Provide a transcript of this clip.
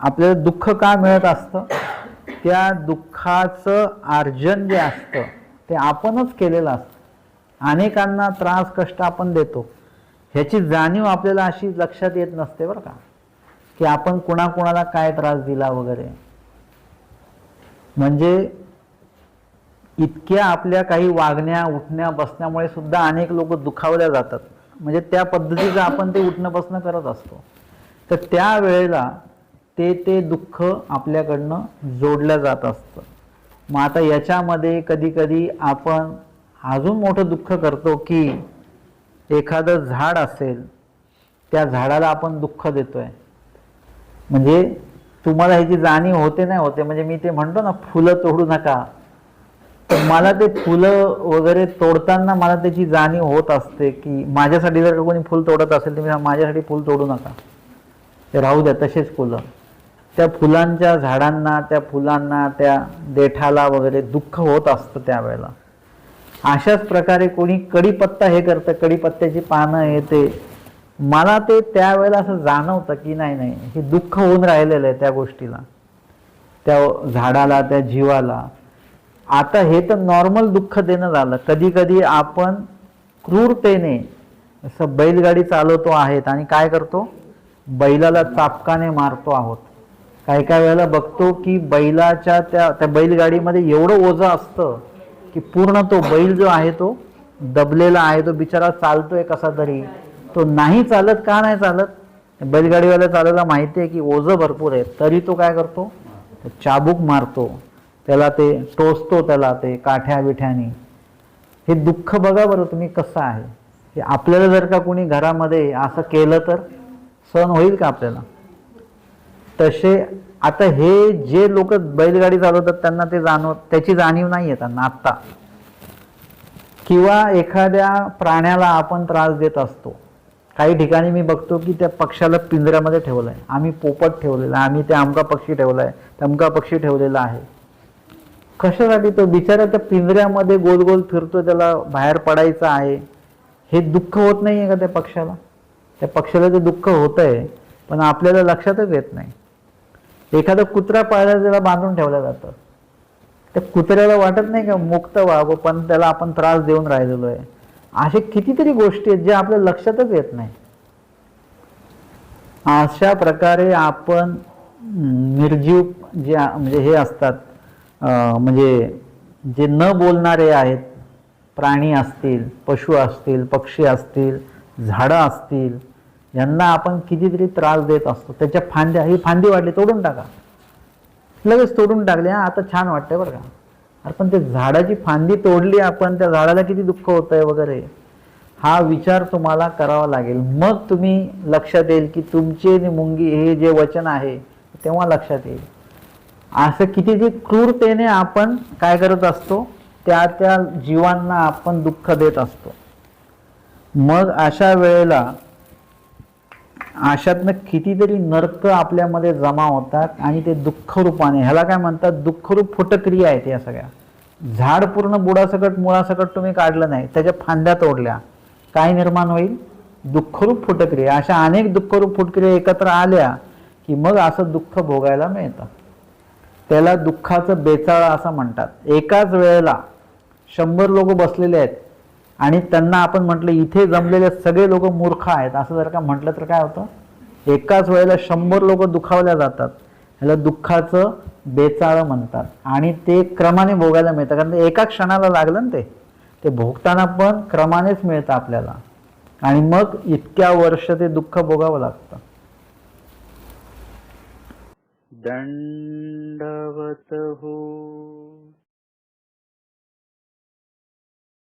आपल्याला दुःख का मिळत असतं? त्या दुःखाचं आर्जन जे असतं ते आपणच केलेलं असतं. अनेकांना त्रास कष्ट आपण देतो. ह्याची जाणीव आपल्याला अशी लक्षात येत नसते बरं का. की आपण कुणाकुणाला काय त्रास दिला वगैरे. म्हणजे इतक्या आपल्या काही वागण्या उठण्या बसण्यामुळे सुद्धा अनेक लोक दुखावल्या जातात. म्हणजे त्या पद्धतीचं आपण ते उठणं बसणं करत असतो. तर त्या वेळेला ते ते दुःख आपल्याकडनं जोडलं जात असतं. मग आता याच्यामध्ये कधी कधी आपण अजून मोठं दुःख करतो की एखादं झाड असेल त्या झाडाला आपण दुःख देतो आहे म्हणजे तुम्हाला ह्याची जाणीव होते नाही होते म्हणजे मी ते म्हणतो ना फुलं तोडू नका. तर मला ते फुलं वगैरे तोडताना मला त्याची जाणीव होत असते की माझ्यासाठी जर कोणी फुल तोडत असेल तर मी माझ्यासाठी फुल तोडू नका. ते राहू द्या तसेच फुलं. त्या फुलांच्या झाडांना त्या फुलांना त्या देठाला वगैरे दुःख होत असतं त्यावेळेला. अशाच प्रकारे कोणी कडीपत्ता हे करतं कडीपत्त्याची पानं हे ते. मला ते त्यावेळेला असं जाणवतं की नाही नाही हे दुःख होऊन राहिलेलं आहे त्या गोष्टीला. त्या झाडाला त्या जीवाला. आता हे तर नॉर्मल दुःख देणं झालं. कधी कधी आपण क्रूरतेने असं बैलगाडी चालवतो आहेत आणि काय करतो? बैलाला चापकाने मारतो आहोत. काही काही वेळेला बघतो की बैलाच्या त्या त्या बैलगाडीमध्ये एवढं ओझं असतं की पूर्ण तो बैल जो आहे तो दबलेला आहे तो बिचारा चालतोय कसा तरी. तो नाही चालत का नाही चालत? बैलगाडीवाल्या चालायला माहिती आहे की ओझं भरपूर आहे तरी तो काय करतो? चाबूक मारतो. त्याला ते टोचतो त्याला ते काठ्या बिठ्यानी हे दुःख बघा बरं तुम्ही कसं आहे. हे आपल्याला जर का कोणी घरामध्ये असं केलं तर सहन होईल का आपल्याला? तसे आता हे जे लोक बैलगाडी चालवतात त्यांना ते जाणव त्याची जाणीव नाही आहे त्यांना आत्ता. किंवा एखाद्या प्राण्याला आपण त्रास देत असतो. काही ठिकाणी मी बघतो की त्या पक्षाला पिंजऱ्यामध्ये ठेवलं आहे आम्ही पोपट ठेवलेला आहे. आम्ही ते आमका पक्षी ठेवला आहे तमका पक्षी ठेवलेला आहे. कशासाठी तो बिचारा त्या पिंजऱ्यामध्ये गोल गोल फिरतो त्याला बाहेर पडायचं आहे? हे दुःख होत नाही आहे का त्या पक्षाला त्या पक्षाला ते दुःख होतं आहे पण आपल्याला लक्षातच येत नाही. एखादा कुत्रा पाळला त्याला बांधून ठेवलं जातं. त्या कुत्र्याला वाटत नाही का मुक्त व्हावं पण त्याला आपण त्रास देऊन राहिलेलो आहे. असे कितीतरी गोष्टी आहेत ज्या आपल्या लक्षातच येत नाही. अशा प्रकारे आपण निर्जीव जे म्हणजे हे असतात म्हणजे जे न बोलणारे आहेत प्राणी असतील पशु असतील पक्षी असतील झाडं असतील यांना आपण कितीतरी त्रास देत असतो. त्याच्या फांद्या ही फांदी वाढली तोडून टाका. लगेच तोडून टाकले हा आता छान वाटतंय बरं का. अरे पण ते झाडाची फांदी तोडली आपण त्या झाडाला किती दुःख होत आहे वगैरे हा विचार तुम्हाला करावा लागेल. मग तुम्ही लक्षात येईल की तुमचे आणि मुंगी हे जे वचन आहे तेव्हा लक्षात येईल. असं किती क्रूरतेने आपण काय करत असतो त्या त्या जीवांना आपण दुःख देत असतो. मग अशा वेळेला अशातनं कितीतरी नर्क आपल्यामध्ये जमा होतात आणि ते दुःख रूपाने ह्याला काय म्हणतात? दुःखरूप फुटक्रिया आहेत या सगळ्या. झाड पूर्ण बुडासकट मुळासकट तुम्ही काढलं नाही त्याच्या फांद्या तोडल्या. काय निर्माण होईल? दुःखरूप फुटक्रिया. अशा अनेक दुःखरूप फुटक्रिया एकत्र आल्या की मग असं दुःख भोगायला मिळतं. त्याला दुःखाचं बेचाळा असं म्हणतात. एकाच वेळेला शंभर लोक बसलेले आहेत. आणि त्यांना आपण म्हटलं इथे जमलेले सगळे लोक मूर्ख आहेत. असं जर का म्हटलं तर काय होतं? एकाच वेळेला शंभर लोक दुखावल्या जातात. ह्याला दुःखाचं बेचाळं म्हणतात. आणि ते क्रमाने भोगायला मिळतं. कारण ते एका क्षणाला लागलं ना ते. ते भोगताना पण क्रमानेच मिळतं आपल्याला. आणि मग इतक्या वर्ष ते दुःख भोगावं लागतं. दंडवत हो.